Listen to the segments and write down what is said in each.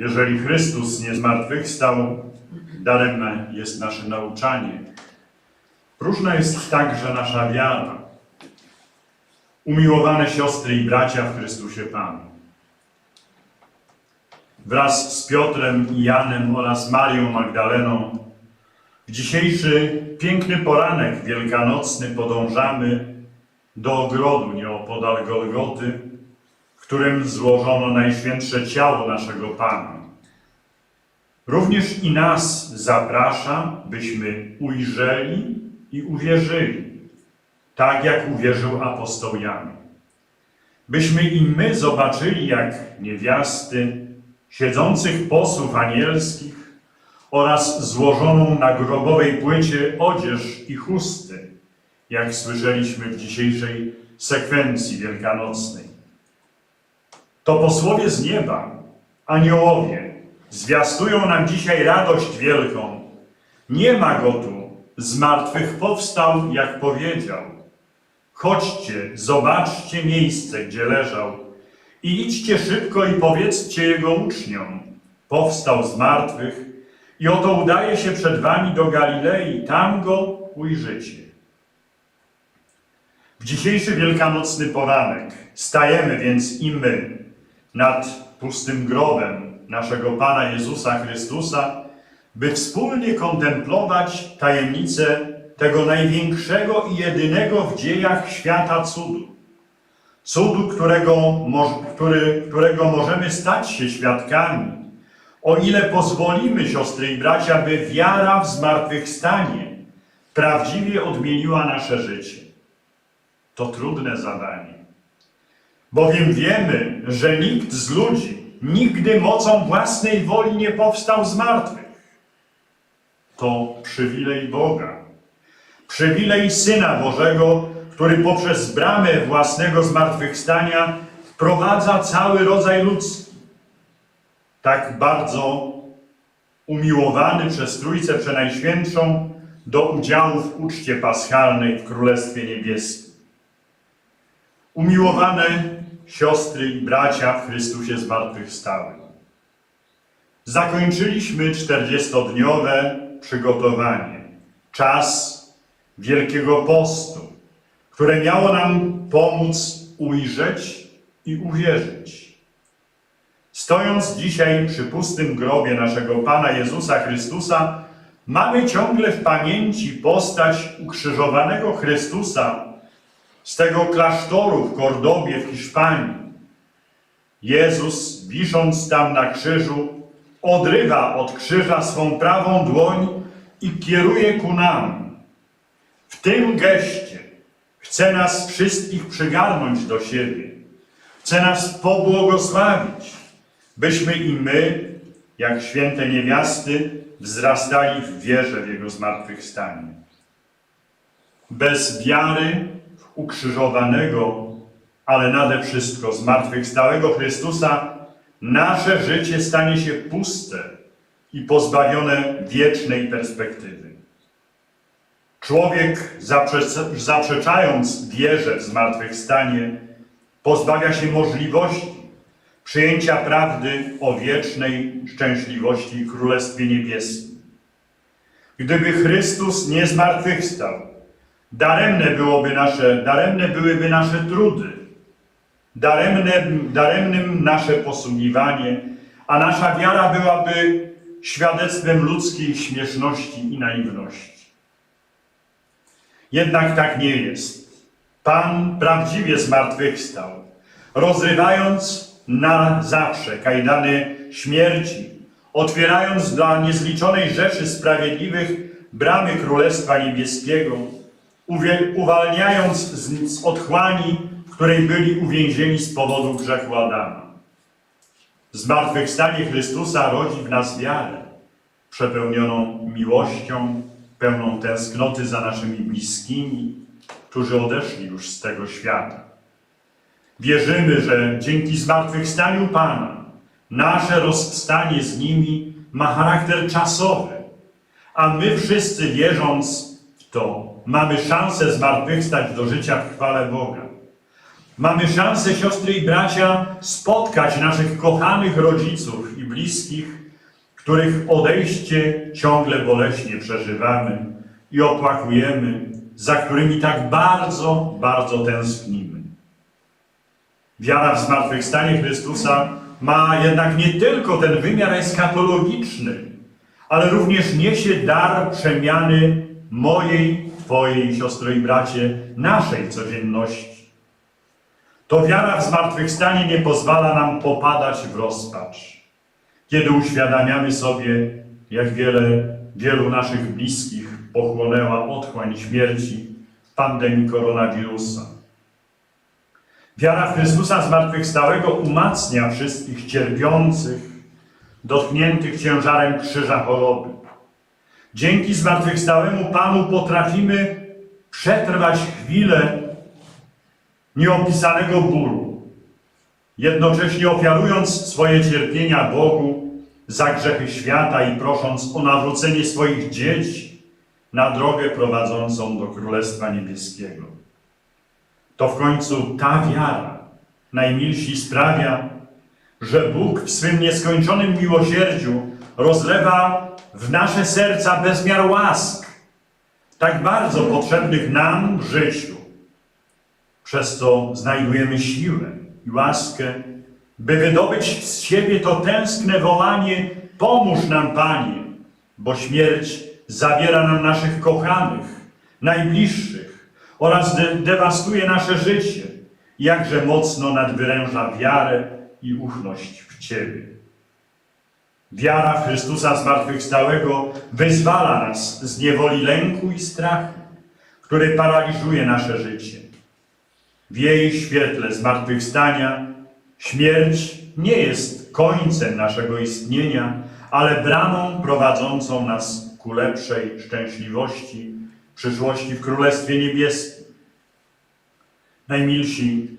Jeżeli Chrystus nie zmartwychwstał, daremne jest nasze nauczanie. Próżna jest także nasza wiara. Umiłowane siostry i bracia w Chrystusie Panu. Wraz z Piotrem i Janem oraz Marią Magdaleną w dzisiejszy piękny poranek wielkanocny podążamy do ogrodu nieopodal Golgoty, którym złożono najświętsze ciało naszego Pana. Również i nas zaprasza, byśmy ujrzeli i uwierzyli, tak jak uwierzył apostoł Jan. Byśmy i my zobaczyli, jak niewiasty, siedzących posłów anielskich oraz złożoną na grobowej płycie odzież i chusty, jak słyszeliśmy w dzisiejszej sekwencji wielkanocnej. To posłowie z nieba, aniołowie, zwiastują nam dzisiaj radość wielką. Nie ma go tu, z martwych powstał, jak powiedział. Chodźcie, zobaczcie miejsce, gdzie leżał i idźcie szybko i powiedzcie jego uczniom. Powstał z martwych i oto udaje się przed wami do Galilei, tam go ujrzycie. W dzisiejszy wielkanocny poranek stajemy więc i my nad pustym grobem naszego Pana Jezusa Chrystusa, by wspólnie kontemplować tajemnicę tego największego i jedynego w dziejach świata cudu. Cudu, którego, który, którego możemy stać się świadkami, o ile pozwolimy, siostry i bracia, by wiara w zmartwychwstanie prawdziwie odmieniła nasze życie. To trudne zadanie. Bowiem wiemy, że nikt z ludzi nigdy mocą własnej woli nie powstał z martwych. To przywilej Boga, przywilej Syna Bożego, który poprzez bramę własnego zmartwychwstania wprowadza cały rodzaj ludzki. Tak bardzo umiłowany przez Trójcę Przenajświętszą do udziału w uczcie paschalnej w Królestwie Niebieskim. Umiłowane siostry i bracia w Chrystusie zmartwychwstałym. Zakończyliśmy czterdziestodniowe przygotowanie, czas Wielkiego Postu, które miało nam pomóc ujrzeć i uwierzyć. Stojąc dzisiaj przy pustym grobie naszego Pana Jezusa Chrystusa, mamy ciągle w pamięci postać ukrzyżowanego Chrystusa z tego klasztoru w Kordobie w Hiszpanii. Jezus, wisząc tam na krzyżu, odrywa od krzyża swą prawą dłoń i kieruje ku nam. W tym geście chce nas wszystkich przygarnąć do siebie. Chce nas pobłogosławić, byśmy i my, jak święte niewiasty, wzrastali w wierze w Jego zmartwychwstanie. Bez wiary ukrzyżowanego, ale nade wszystko zmartwychwstałego Chrystusa, nasze życie stanie się puste i pozbawione wiecznej perspektywy. Człowiek, zaprze- zaprzeczając wierze w zmartwychwstanie, pozbawia się możliwości przyjęcia prawdy o wiecznej szczęśliwości i Królestwie Niebieskim. Gdyby Chrystus nie zmartwychwstał, daremne, byłoby nasze, daremne byłyby nasze trudy, daremne, daremnym nasze posługiwanie, a nasza wiara byłaby świadectwem ludzkiej śmieszności i naiwności. Jednak tak nie jest. Pan prawdziwie zmartwychwstał, rozrywając na zawsze kajdany śmierci, otwierając dla niezliczonej rzeszy sprawiedliwych bramy Królestwa Niebieskiego, uwalniając z, z otchłani, w której byli uwięzieni z powodu grzechu Adama. Zmartwychwstanie Chrystusa rodzi w nas wiarę, przepełnioną miłością, pełną tęsknoty za naszymi bliskimi, którzy odeszli już z tego świata. Wierzymy, że dzięki zmartwychwstaniu Pana nasze rozstanie z nimi ma charakter czasowy, a my wszyscy wierząc w to, mamy szansę zmartwychwstać do życia w chwale Boga. Mamy szansę, siostry i bracia, spotkać naszych kochanych rodziców i bliskich, których odejście ciągle boleśnie przeżywamy i opłakujemy, za którymi tak bardzo, bardzo tęsknimy. Wiara w zmartwychwstanie Chrystusa ma jednak nie tylko ten wymiar eskatologiczny, ale również niesie dar przemiany mojej, Twojej, siostro i bracie, naszej codzienności. To wiara w zmartwychwstanie nie pozwala nam popadać w rozpacz, kiedy uświadamiamy sobie, jak wiele, wielu naszych bliskich pochłonęła otchłań śmierci pandemii koronawirusa. Wiara w Chrystusa zmartwychwstałego umacnia wszystkich cierpiących, dotkniętych ciężarem krzyża choroby. Dzięki zmartwychwstałemu Panu potrafimy przetrwać chwilę nieopisanego bólu, jednocześnie ofiarując swoje cierpienia Bogu za grzechy świata i prosząc o nawrócenie swoich dzieci na drogę prowadzącą do Królestwa Niebieskiego. To w końcu ta wiara, najmilsi, sprawia, że Bóg w swym nieskończonym miłosierdziu rozlewa w nasze serca bezmiar łask, tak bardzo potrzebnych nam w życiu. Przez co znajdujemy siłę i łaskę, by wydobyć z siebie to tęskne wołanie: Pomóż nam, Panie, bo śmierć zabiera nam naszych kochanych, najbliższych oraz de dewastuje nasze życie, jakże mocno nadwyręża wiarę i ufność w Ciebie. Wiara Chrystusa zmartwychwstałego wyzwala nas z niewoli lęku i strachu, który paraliżuje nasze życie. W jej świetle zmartwychwstania śmierć nie jest końcem naszego istnienia, ale bramą prowadzącą nas ku lepszej szczęśliwości, przyszłości w Królestwie Niebieskim. Najmilsi,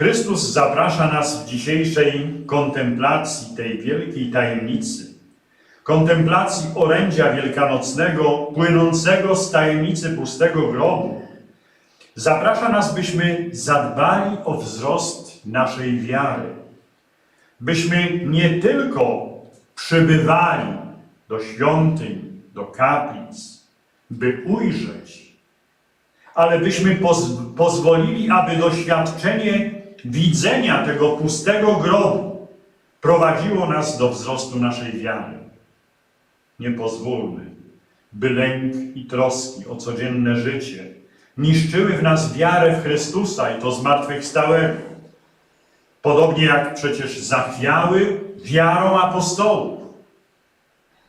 Chrystus zaprasza nas w dzisiejszej kontemplacji tej wielkiej tajemnicy, kontemplacji orędzia wielkanocnego płynącego z tajemnicy pustego grobu. Zaprasza nas, byśmy zadbali o wzrost naszej wiary, byśmy nie tylko przybywali do świątyń, do kaplic, by ujrzeć, ale byśmy poz pozwolili, aby doświadczenie widzenia tego pustego grobu prowadziło nas do wzrostu naszej wiary. Nie pozwólmy, by lęk i troski o codzienne życie niszczyły w nas wiarę w Chrystusa i to zmartwychwstałego. Podobnie jak przecież zachwiały wiarą apostołów.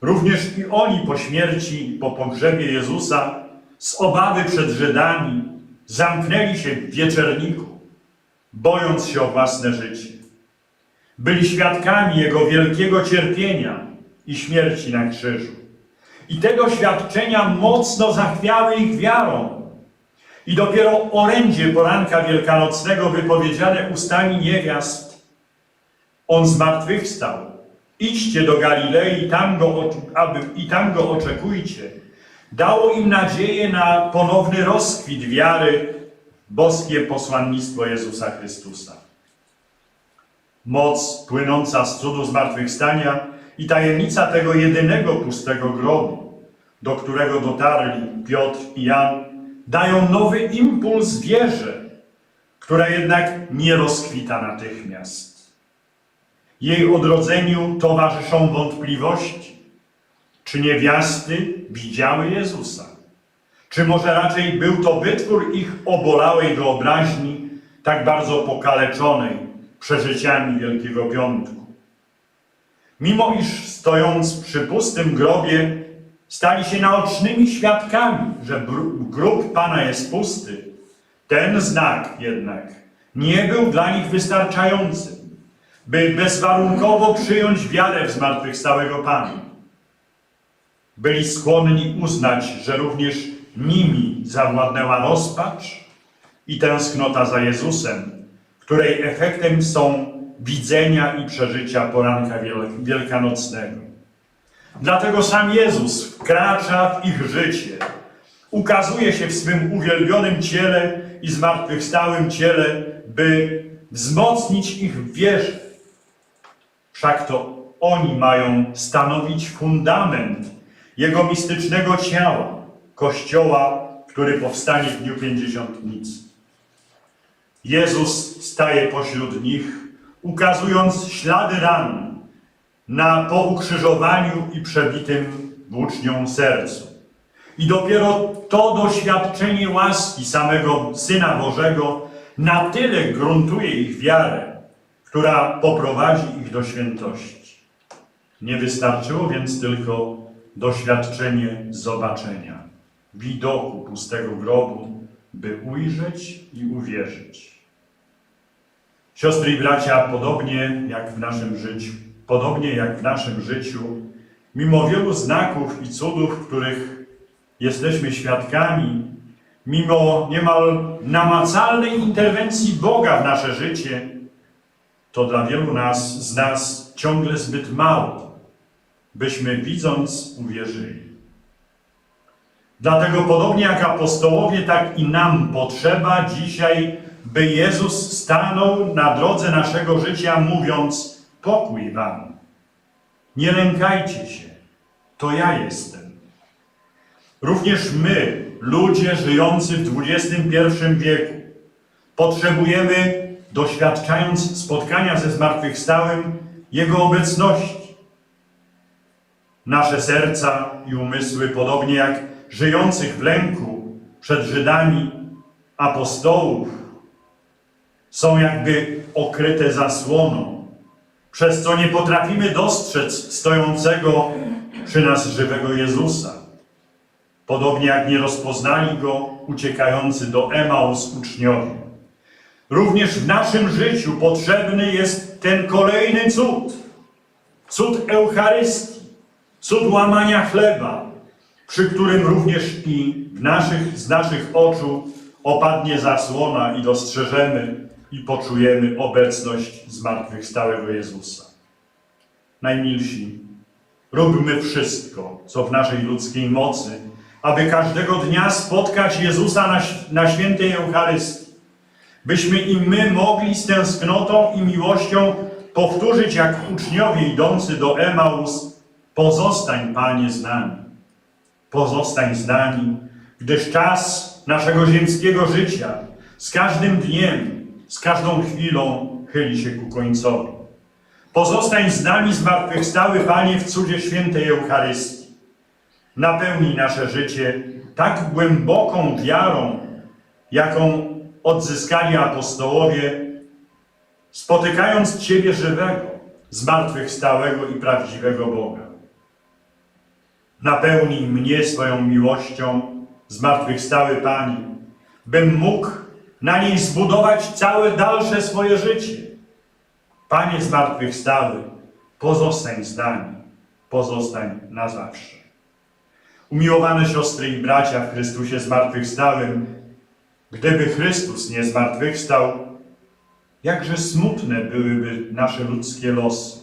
Również i oni po śmierci, po pogrzebie Jezusa, z obawy przed Żydami, zamknęli się w wieczerniku, bojąc się o własne życie. Byli świadkami Jego wielkiego cierpienia i śmierci na krzyżu. I tego świadczenia mocno zachwiały ich wiarą. I dopiero orędzie poranka wielkanocnego wypowiedziane ustami niewiast, On zmartwychwstał. Idźcie do Galilei tam go, aby, i tam go oczekujcie. Dało im nadzieję na ponowny rozkwit wiary, boskie posłannictwo Jezusa Chrystusa. Moc płynąca z cudu zmartwychwstania i tajemnica tego jedynego pustego grobu, do którego dotarli Piotr i Jan, dają nowy impuls wierze, która jednak nie rozkwita natychmiast. Jej odrodzeniu towarzyszą wątpliwości. Czy niewiasty widziały Jezusa? Czy może raczej był to wytwór ich obolałej wyobraźni, tak bardzo pokaleczonej przeżyciami Wielkiego Piątku? Mimo iż stojąc przy pustym grobie, stali się naocznymi świadkami, że grób Pana jest pusty, ten znak jednak nie był dla nich wystarczający, by bezwarunkowo przyjąć wiarę w zmartwychwstałego Pana. Byli skłonni uznać, że również nimi zawładnęła rozpacz i tęsknota za Jezusem, której efektem są widzenia i przeżycia poranka wielkanocnego. Dlatego sam Jezus wkracza w ich życie, ukazuje się w swym uwielbionym ciele i zmartwychwstałym ciele, by wzmocnić ich w wierze. Wszak to oni mają stanowić fundament Jego mistycznego ciała, Kościoła, który powstanie w dniu Pięćdziesiątnicy. Jezus staje pośród nich, ukazując ślady ran na po ukrzyżowaniu i przebitym włócznią sercu. I dopiero to doświadczenie łaski samego Syna Bożego na tyle gruntuje ich wiarę, która poprowadzi ich do świętości. Nie wystarczyło więc tylko doświadczenie zobaczenia, widoku pustego grobu, by ujrzeć i uwierzyć. Siostry i bracia, podobnie jak w naszym życiu, podobnie jak w naszym życiu, mimo wielu znaków i cudów, których jesteśmy świadkami, mimo niemal namacalnej interwencji Boga w nasze życie, to dla wielu nas, z nas ciągle zbyt mało, byśmy widząc uwierzyli. Dlatego podobnie jak apostołowie, tak i nam potrzeba dzisiaj, by Jezus stanął na drodze naszego życia, mówiąc: Pokój wam. Nie lękajcie się, to ja jestem. Również my, ludzie żyjący w XXI wieku, potrzebujemy, doświadczając spotkania ze zmartwychwstałym, Jego obecności. Nasze serca i umysły, podobnie jak żyjących w lęku przed Żydami, apostołów, są jakby okryte zasłoną, przez co nie potrafimy dostrzec stojącego przy nas żywego Jezusa. Podobnie jak nie rozpoznali go uciekający do Emaus uczniowie. Również w naszym życiu potrzebny jest ten kolejny cud. Cud Eucharystii, cud łamania chleba, przy którym również i naszych, z naszych oczu opadnie zasłona i dostrzeżemy i poczujemy obecność zmartwychwstałego Jezusa. Najmilsi, róbmy wszystko, co w naszej ludzkiej mocy, aby każdego dnia spotkać Jezusa na, na świętej Eucharystii. Byśmy i my mogli z tęsknotą i miłością powtórzyć jak uczniowie idący do Emaus, pozostań Panie z nami. Pozostań z nami, gdyż czas naszego ziemskiego życia z każdym dniem, z każdą chwilą chyli się ku końcowi. Pozostań z nami zmartwychwstały Panie w cudzie świętej Eucharystii. Napełnij nasze życie tak głęboką wiarą, jaką odzyskali apostołowie, spotykając Ciebie żywego, zmartwychwstałego i prawdziwego Boga. Napełnij mnie swoją miłością, zmartwychwstały Pani, bym mógł na niej zbudować całe dalsze swoje życie. Panie zmartwychwstały, pozostań z nami, pozostań na zawsze. Umiłowane siostry i bracia w Chrystusie zmartwychwstałym, gdyby Chrystus nie zmartwychwstał, jakże smutne byłyby nasze ludzkie losy.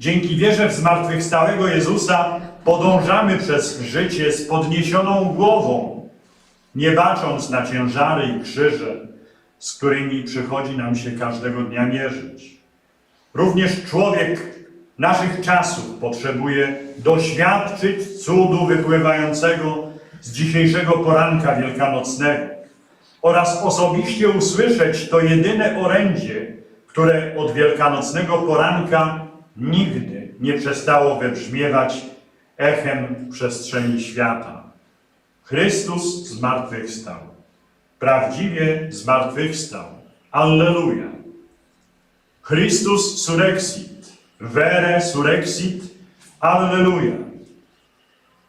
Dzięki wierze w zmartwychwstałego Jezusa podążamy przez życie z podniesioną głową, nie bacząc na ciężary i krzyże, z którymi przychodzi nam się każdego dnia mierzyć. Również człowiek naszych czasów potrzebuje doświadczyć cudu wypływającego z dzisiejszego poranka wielkanocnego oraz osobiście usłyszeć to jedyne orędzie, które od wielkanocnego poranka nigdy nie przestało wybrzmiewać echem przestrzeni świata. Chrystus zmartwychwstał. Prawdziwie zmartwychwstał. Alleluja. Chrystus surexit. Vere surexit. Alleluja.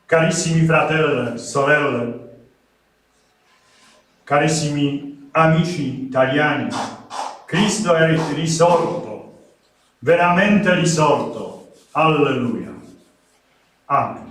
Carissimi fratelli, sorelle, carissimi amici italiani, Cristo è risorto, veramente risorto. Alleluia. Amém.